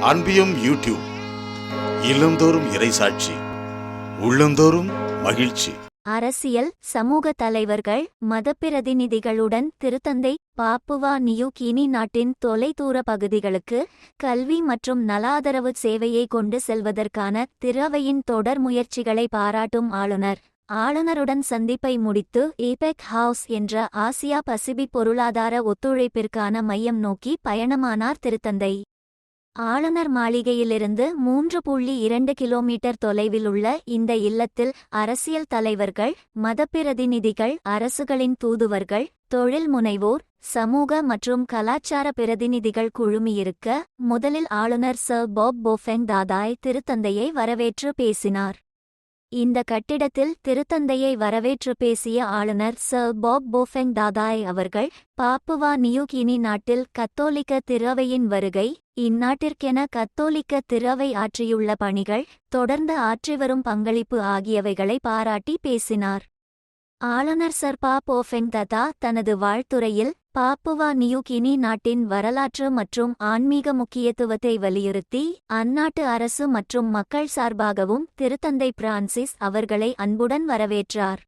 அன்பியும் YouTube இல்லந்தோறும் இறைசாட்சி உள்ளந்தோறும் மகிழ்ச்சி. அரசியல் சமூக தலைவர்கள் மதப்பிரதிநிதிகளுடன் திருத்தந்தை பாப்புவா நியூ கினி நாட்டின் தொலைதூர பகுதிகளுக்கு கல்வி மற்றும் நலாதரவு சேவையை கொண்டு செல்வதற்கான திறவையின் தொடர் முயற்சிகளை பாராட்டும் ஆளுநர். ஆளுநருடன் சந்திப்பை முடித்து ஏபெக் ஹவுஸ் என்ற ஆசியா பசிபிக் பொருளாதார ஒத்துழைப்பிற்கான மையம் நோக்கி பயணமானார் திருத்தந்தை. ஆளுநர் மாளிகையிலிருந்து மூன்று புள்ளி இரண்டு கிலோமீட்டர் தொலைவில் உள்ள இந்த இல்லத்தில் அரசியல் தலைவர்கள் மதப்பிரதிநிதிகள் அரசுகளின் தூதுவர்கள் தொழில் முனைவோர் சமூக மற்றும் கலாச்சார பிரதிநிதிகள் குழுமியிருக்க முதலில் ஆளுநர் சர் பாப் போஃபெங் தாதாய் திருத்தந்தையை வரவேற்று பேசினார். இந்த கட்டிடத்தில் திருத்தந்தையை வரவேற்று பேசிய ஆளுநர் சர் பாப் போஃபெங் தாதாய் அவர்கள் பாப்புவா நியூகினி நாட்டில் கத்தோலிக்க திரவையின் வருகை இந்நாட்டிற்கென கத்தோலிக்க திரவை ஆற்றியுள்ள பணிகள் தொடர்ந்து ஆற்றிவரும் பங்களிப்பு ஆகியவைகளை பாராட்டி பேசினார். ஆளுநர் சர் பா போஃபெங் ததா தனது வாழ்த்துறையில் பாப்புவா நியூகினி நாட்டின் வரலாற்று மற்றும் ஆன்மீக முக்கியத்துவத்தை வலியுறுத்தி அந்நாட்டு அரசு மற்றும் மக்கள் சார்பாகவும் திருத்தந்தை பிரான்சிஸ் அவர்களை அன்புடன் வரவேற்றார்.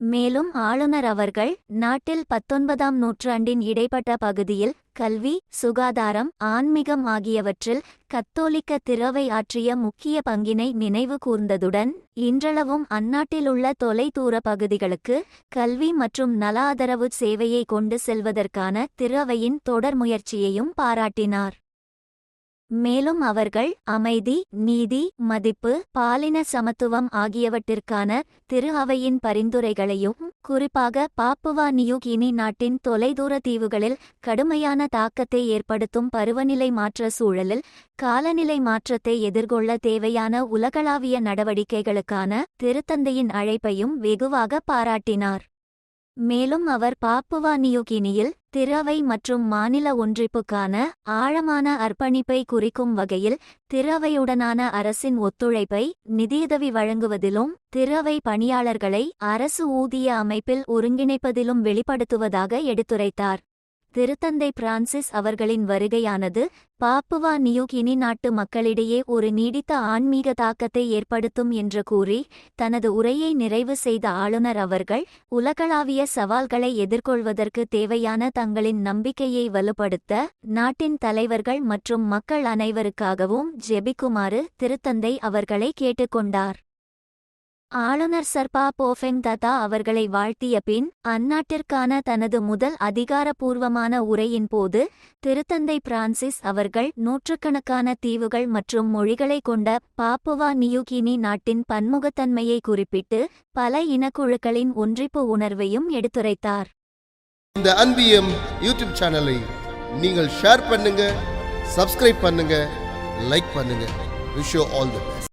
மேலும் ஆளுநர் அவர்கள் நாட்டில் பத்தொன்பதாம் நூற்றாண்டின் இடைப்பட்ட பகுதியில் கல்வி சுகாதாரம் ஆன்மீகம் ஆகியவற்றில் கத்தோலிக்க திறவை ஆற்றிய முக்கிய பங்கினை நினைவு கூர்ந்ததுடன் இன்றளவும் அந்நாட்டிலுள்ள தொலைதூர பகுதிகளுக்கு கல்வி மற்றும் நல ஆதரவு சேவையை கொண்டு செல்வதற்கான திறவையின் தொடர் முயற்சியையும் பாராட்டினார். மேலும் அவர்கள் அமைதி நீதி மதிப்பு பாலின சமத்துவம் ஆகியவற்றிற்கான திரு அவையின் பரிந்துரைகளையும் குறிப்பாக பாப்புவா நியூகினி நாட்டின் தொலைதூர தீவுகளில் கடுமையான தாக்கத்தை ஏற்படுத்தும் பருவநிலை மாற்ற சூழலில் காலநிலை மாற்றத்தை எதிர்கொள்ள தேவையான உலகளாவிய நடவடிக்கைகளுக்கான திருத்தந்தையின் அழைப்பையும் வெகுவாக பாராட்டினார். மேலும் அவர் பாப்புவா நியூகினியில் திறவை மற்றும் மாநில ஒன்றிப்புக்கான ஆழமான அர்ப்பணிப்பை குறிக்கும் வகையில் திறவையுடனான அரசின் ஒத்துழைப்பை நிதியுதவி வழங்குவதிலும் திறவை பணியாளர்களை அரசு ஊதிய அமைப்பில் ஒருங்கிணைப்பதிலும் வெளிப்படுத்துவதாக எடுத்துரைத்தார். திருத்தந்தை பிரான்சிஸ் அவர்களின் வருகையானது பாப்புவா நியூகினி நாட்டு மக்களிடையே ஒரு நீடித்த ஆன்மீக தாக்கத்தை ஏற்படுத்தும் என்று கூறி தனது உரையை நிறைவு செய்த ஆளுநர் அவர்கள் உலகளாவிய சவால்களை எதிர்கொள்வதற்கு தேவையான தங்களின் நம்பிக்கையை வலுப்படுத்த நாட்டின் தலைவர்கள் மற்றும் மக்கள் அனைவருக்காகவும் ஜெபிக்குமாறு திருத்தந்தை அவர்களை கேட்டுக்கொண்டார். ஆளுநர் சர்பா போஃபெங் ததா அவர்களை வாழ்த்திய பின் அந்நாட்டிற்கான தனது முதல் அதிகாரபூர்வமான உரையின் போது திருத்தந்தை பிரான்சிஸ் அவர்கள் நூற்றுக்கணக்கான தீவுகள் மற்றும் மொழிகளை கொண்ட பாப்புவா நியூகினி நாட்டின் பன்முகத்தன்மையை குறிப்பிட்டு பல இனக்குழுக்களின் ஒன்றிப்பு உணர்வையும் எடுத்துரைத்தார். இந்த அன்பியம் யூடியூப் சேனலை நீங்கள் ஷேர் பண்ணுங்க சப்ஸ்கிரைப் பண்ணுங்க லைக் பண்ணுங்க. Wish all the best